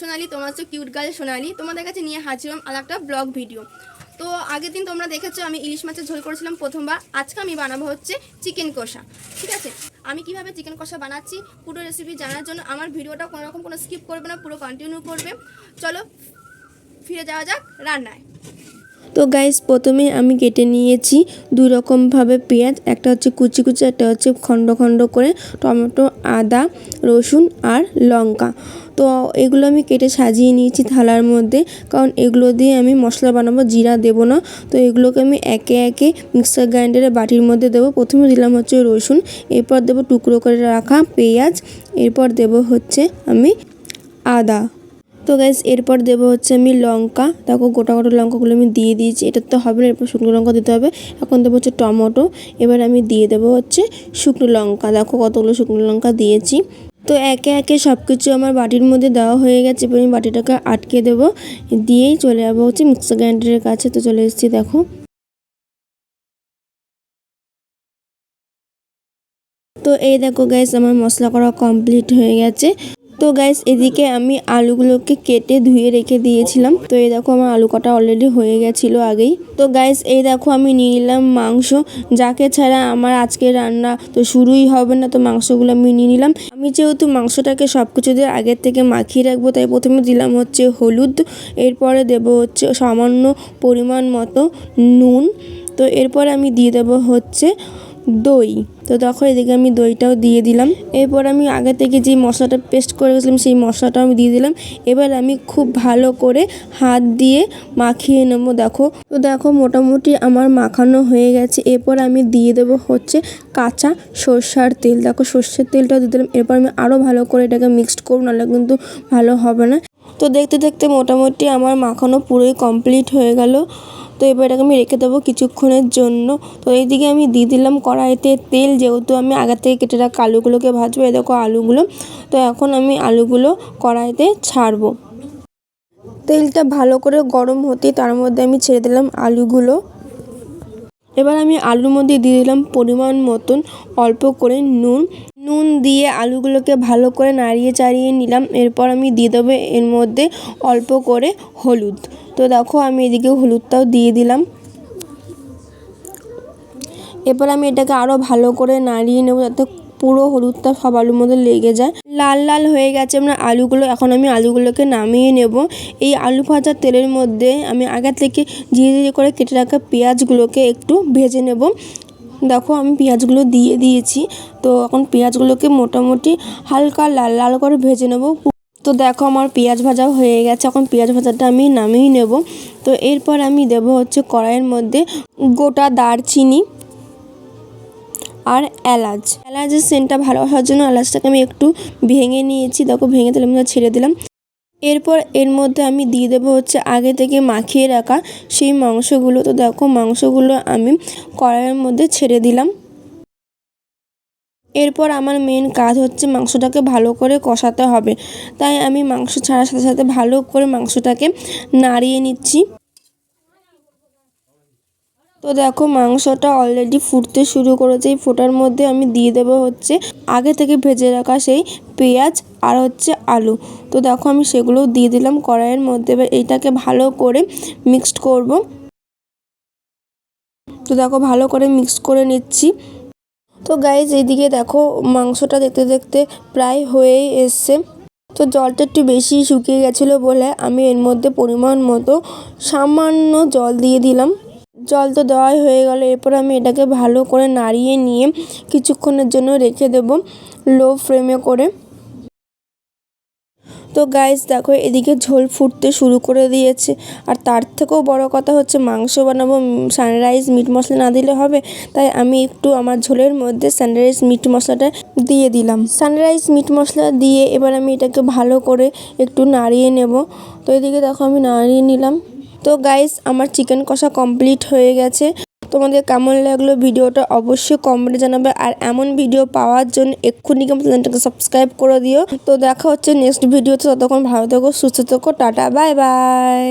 সোনালি, তোমার হচ্ছে cute girl সোনালি। তোমাদের কাছে নিয়ে হাজিরাম আর একটা ব্লগ ভিডিও তো আগের দিন তোমরা দেখেছ, আমি ইলিশ মাছের ঝোল করেছিলাম প্রথমবার। আজকে আমি বানাবো হচ্ছে চিকেন কষা, ঠিক আছে? আমি কীভাবে চিকেন কষা বানাচ্ছি, পুরো রেসিপি জানার জন্য আমার ভিডিওটা কোনো রকম কোনো স্কিপ করবে না, পুরো কন্টিনিউ করবে। চলো, ফিরে যাওয়া যাক রান্নায়। তো গাইস প্রথমে আমি কেটে নিয়েছি দুই রকমভাবে পেঁয়াজ, একটা হচ্ছে কুচি কুচি, একটা হচ্ছে খণ্ড খণ্ড করে টমেটো, আদা, রসুন আর লঙ্কা। তো এগুলো আমি কেটে সাজিয়ে নিয়েছি থালার মধ্যে, কারণ এগুলো দিয়ে আমি মশলা বানাবো, জিরা দেবো না। তো এগুলোকে আমি একে একে মিক্সার গ্রাইন্ডারে বাটির মধ্যে দেবো। প্রথমে দিলাম হচ্ছে রসুন, এরপর দেবো টুকরো করে রাখা পেঁয়াজ, এরপর দেবো হচ্ছে আমি আদা। তো গাইস এরপর দেবো হচ্ছে আমি লঙ্কা। দেখো গোটা গোটা লঙ্কাগুলো আমি দিয়ে দিয়েছি। এটা তো হবে না, এরপর শুকনো লঙ্কা দিতে হবে। এখন দেবো হচ্ছে টমেটো। এবার আমি দিয়ে দেবো হচ্ছে শুকনো লঙ্কা। দেখো কতগুলো শুকনো লঙ্কা দিয়েছি। তো একে একে সব কিছু আমার বাটির মধ্যে দেওয়া হয়ে গেছে। এবার আমি বাটিটাকে আটকে দেবো। দিয়েই চলে যাব হচ্ছে মিক্সার গ্রাইন্ডারের কাছে। তো চলে এসেছি, দেখো। তো এই দেখো গাইস আমার মশলা করা কমপ্লিট হয়ে গেছে। তো গাইস এদিকে আমি আলুগুলোকে কেটে ধুয়ে রেখে দিয়েছিলাম। তো এই দেখো আমার আলু কাটা অলরেডি হয়ে গেছিল আগেই। তো গাইস এই দেখো আমি নিয়ে নিলাম মাংস। যাকে ছাড়া আমার আজকে রান্না তো শুরুই হবে না, তো মাংসগুলো আমি নিয়ে নিলাম। আমি যেহেতু মাংসটাকে সব কিছু দিয়ে আগের থেকে মাখিয়ে রাখব, তাই প্রথমে দিলাম হচ্ছে হলুদ। এরপরে দেব হচ্ছে সামান্য পরিমাণ মতো নুন। তো এরপর আমি দিয়ে দেবো হচ্ছে দই। তো তখন এদিকে আমি দইটাও দিয়ে দিলাম। এরপর আমি আগে থেকে যে মশলাটা পেস্ট করে গেছিলাম সেই মশলাটাও আমি দিয়ে দিলাম। এবার আমি খুব ভালো করে হাত দিয়ে মাখিয়ে নেব, দেখো। তো দেখো, মোটামুটি আমার মাখানো হয়ে গেছে। এরপর আমি দিয়ে দেবো হচ্ছে কাঁচা সর্ষার তেল। দেখো, সর্ষের তেলটাও দিয়ে দিলাম। এরপর আমি আরও ভালো করে এটাকে মিক্সড করব, নাহলে কিন্তু ভালো হবে না। তো দেখতে দেখতে মোটামুটি আমার মাখানো পুরোই কমপ্লিট হয়ে গেল। তো এবার এটাকে আমি রেখে দেবো কিছুক্ষণের জন্য। তো এইদিকে আমি দিয়ে দিলাম কড়াইতে তেল, যেহেতু আমি আগে থেকে কেটে রাখা আলুগুলোকে ভাজবো, এই দেখো আলুগুলো। তো এখন আমি আলুগুলো কড়াইতে ছাড়বো। তেলটা ভালো করে গরম হতে তার মধ্যে আমি ছেড়ে দিলাম আলুগুলো। এবার আমি আলুর মধ্যে দিয়ে দিলাম পরিমাণ মতন অল্প করে নুন। নুন দিয়ে আলুগুলোকে ভালো করে নাড়িয়ে চাড়িয়ে নিলাম। এরপর আমি দিয়ে দেবো এর মধ্যে অল্প করে হলুদ। তো দেখো আমি এদিকে হলুদটাও দিয়ে দিলাম। এরপর আমি এটাকে আরও ভালো করে নাড়িয়ে নেব যাতে পুরো হলুদটা সব আলুর মধ্যে লেগে যায়। লাল লাল হয়ে গেছে আমরা আলুগুলো, এখন আমি আলুগুলোকে নামিয়ে নেব। এই আলু ভাজার তেলের মধ্যে আমি আগে থেকে ধীরে ধীরে করে কেটে রাখা পেঁয়াজগুলোকে একটু ভেজে নেব। দেখো আমি পেঁয়াজগুলো দিয়ে দিয়েছি। তো এখন পেঁয়াজগুলোকে মোটামুটি হালকা লাল লাল করে ভেজে নেব। তো দেখো আমার পেঁয়াজ ভাজা হয়ে গেছে। এখন পেঁয়াজ ভাজাটা আমি নামিয়ে নেব। তো এরপর আমি দেব হচ্ছে কড়াইয়ের মধ্যে গোটা দারচিনি। আর এলাচ। এলাচের সেন্টটা ভালো হওয়ার জন্য এলাচটাকে আমি একটু ভেঙে নিয়েছি। দেখো, ভেঙে তেলের মধ্যে ছেড়ে দিলাম। এরপর এর মধ্যে আমি দিয়ে দেবো হচ্ছে আগে থেকে মাখিয়ে রাখা সেই মাংসগুলো। তো দেখো, মাংসগুলো আমি কড়াইয়ের মধ্যে ছেড়ে দিলাম। এরপর আমার মেন কাজ হচ্ছে মাংসটাকে ভালো করে কষাতে হবে। তাই আমি মাংস ছাড়ার সাথে সাথে ভালো করে মাংসটাকে নাড়িয়ে নিচ্ছি। তো দেখো মাংসটা অলরেডি ফুটতে শুরু করেছে। এই ফোটার মধ্যে আমি দিয়ে দেবো হচ্ছে আগে থেকে ভেজে রাখা সেই পেঁয়াজ আর হচ্ছে আলু। তো দেখো আমি সেগুলোও দিয়ে দিলাম কড়াইয়ের মধ্যে। এবার এইটাকে ভালো করে মিক্সড করব। তো দেখো ভালো করে মিক্স করে নিচ্ছি। তো গাইজ এইদিকে দেখো মাংসটা দেখতে দেখতে প্রায় হয়েই এসছে। তো জলটা একটু বেশি শুকিয়ে গেছিল বলে আমি এর মধ্যে পরিমাণ মতো সামান্য জল দিয়ে দিলাম। জল তো দেওয়াই হয়ে গেল। এরপর আমি এটাকে ভালো করে নাড়িয়ে নিয়ে কিছুক্ষণের জন্য রেখে দেব লো ফ্লেমে করে। তো গাইস দেখো এদিকে ঝোল ফুটতে শুরু করে দিয়েছে। আর তার থেকেও বড় কথা হচ্ছে মাংস বানাবো সানরাইজ মিট মশলা না দিলে হবে। তাই আমি একটু আমার ঝোলের মধ্যে সানরাইজ মিট মশলাটা দিয়ে দিলাম। সানরাইজ মিট মশলা দিয়ে এবার আমি এটাকে ভালো করে একটু নাড়িয়ে নেব। তো এদিকে দেখো আমি নাড়িয়ে নিলাম। তো গাইস আমার চিকেন কষা কমপ্লিট হয়ে গেছে। তোমাদের কেমন লাগল ভিডিওটা অবশ্যই কমেন্টে জানাবে। আর এমন ভিডিও পাওয়ার জন্য এক্ষুনি আমার চ্যানেলটাকে সাবস্ক্রাইব করে দিও। তো দেখা হচ্ছে নেক্সট ভিডিওতে ততক্ষণ ভালো থেকো, সুস্থ থাকো, টাটা বাই বাই